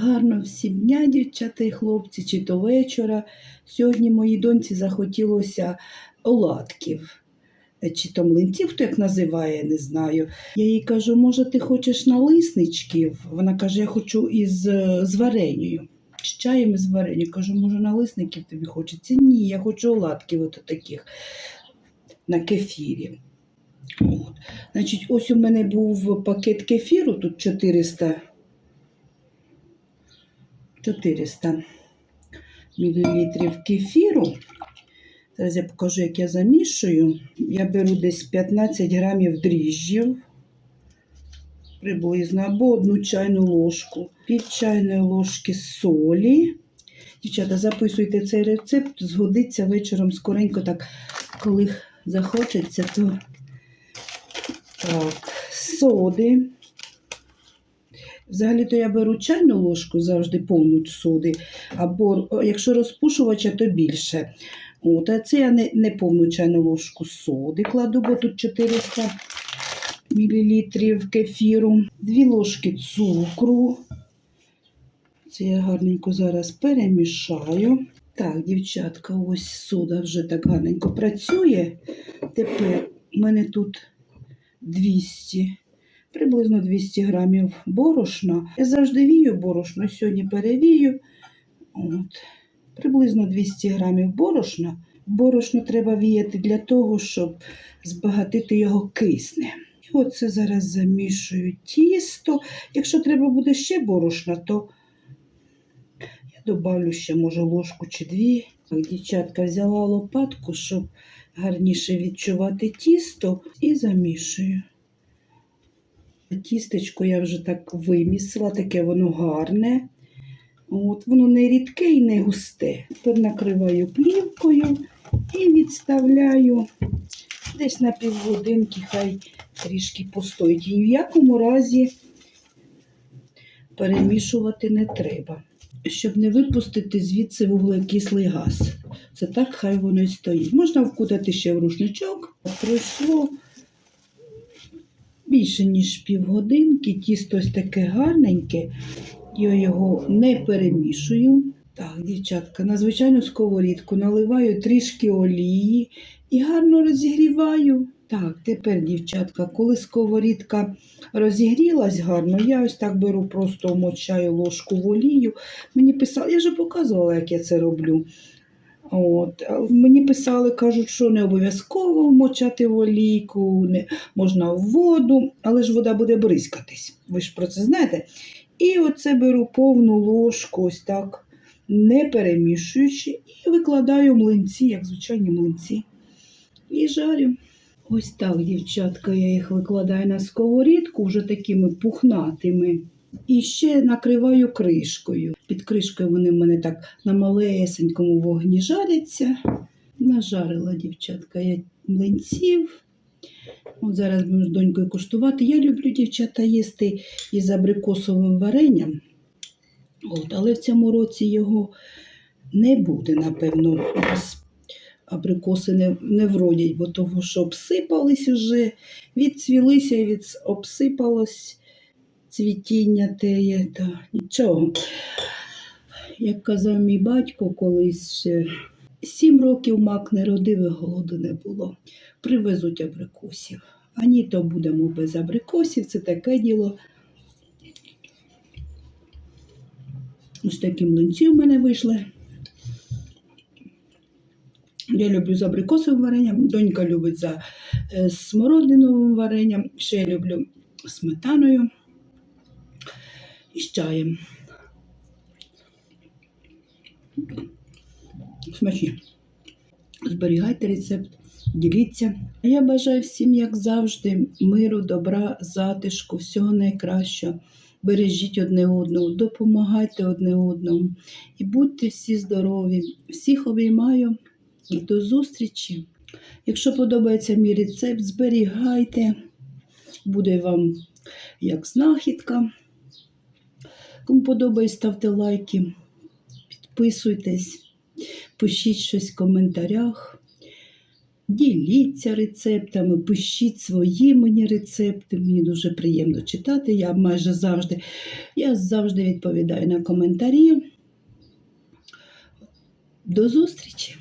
Гарно всім дня, дівчата і хлопці, чи то вечора. Сьогодні моїй доньці захотілося оладків. Чи то млинців, хто як називає, не знаю. Я їй кажу, може, ти хочеш налисничків? Вона каже, я хочу із з вареньою. З чаєм і з вареньою. Кажу, може, налисників тобі хочеться? Ні, я хочу оладків от таких на кефірі. От. Значить, ось у мене був пакет кефіру, тут 400 400 мл кефіру. Зараз я покажу, як я замішую. Я беру десь 15 грамів дріжджів, приблизно, або одну чайну ложку, пів чайної ложки солі. Дівчата, записуйте цей рецепт, згодиться вечором скоренько, так, коли захочеться, то так, соди. Взагалі-то я беру чайну ложку, завжди повну соди, або якщо розпушувача, то більше. От, а це я не, не повну чайну ложку соди кладу, бо тут 400 мл кефіру, дві ложки цукру. Це я гарненько зараз перемішаю. Так, дівчатка, ось сода вже так гарненько працює. Тепер у мене тут 200 приблизно 200 грамів борошна. Я завжди вію борошно, сьогодні перевію. От. Приблизно 200 грамів борошна. Борошно треба віяти для того, щоб збагатити його кисне. І оце зараз замішую тісто. Якщо треба буде ще борошна, то я добавлю ще, може, ложку чи дві. Дівчатка взяла лопатку, щоб гарніше відчувати тісто, і замішую. Тістечко я вже так вимісила, таке воно гарне. От, Воно не рідке і не густе. Тепер накриваю плівкою і відставляю десь на півгодинки, хай трішки постоїть. І ні в якому разі перемішувати не треба, щоб не випустити звідси вуглекислий газ. Це так, хай воно і стоїть. Можна вкутати ще в рушничок. Пройшло більше, ніж півгодинки. Тісто ось таке гарненьке. Я його не перемішую. Так, дівчатка, на звичайну сковорідку наливаю трішки олії і гарно розігріваю. Так, тепер, дівчатка, коли сковорідка розігрілась гарно, я ось так беру, просто вмочаю ложку в олію. Мені писали, я вже показувала, як я це роблю. От. Мені писали, кажуть, що не обов'язково вмочати в олійку, не, можна в воду, але ж вода буде бризкатись. Ви ж про це знаєте. І оце беру повну ложку, ось так, не перемішуючи, і викладаю млинці, як звичайні млинці. І жарю. Ось так, дівчатка, я їх викладаю на сковорідку, вже такими пухнатими. І ще накриваю кришкою. Під кришкою вони в мене так на малесенькому вогні жаряться. Нажарила дівчатка я млинців. От зараз будемо з донькою куштувати. Я люблю дівчата їсти із абрикосовим варенням. От, але в цьому році його не буде, напевно. Абрикоси не, не вродять, бо того, що обсипались уже, відцвілися і від, обсипалось цвітіння теє, та нічого. Як казав мій батько колись ще, сім років мак не родив і голоду не було. Привезуть абрикосів. А ні, то будемо без абрикосів, це таке діло. Ось такі млинці в мене вийшли. Я люблю з абрикосовим варенням, донька любить за е, смородиновим варенням, ще я люблю сметаною і з чаєм. Смачні. Зберігайте рецепт, діліться. А я бажаю всім, як завжди, миру, добра, затишку, всього найкращого. Бережіть одне одного, допомагайте одне одному і будьте всі здорові. Всіх обіймаю і до зустрічі. Якщо подобається мій рецепт, зберігайте, буде вам як знахідка. Кому подобається, ставте лайки, підписуйтесь, пишіть щось в коментарях. Діліться рецептами, пишіть свої мені рецепти. Мені дуже приємно читати. Я майже завжди, я завжди відповідаю на коментарі. До зустрічі!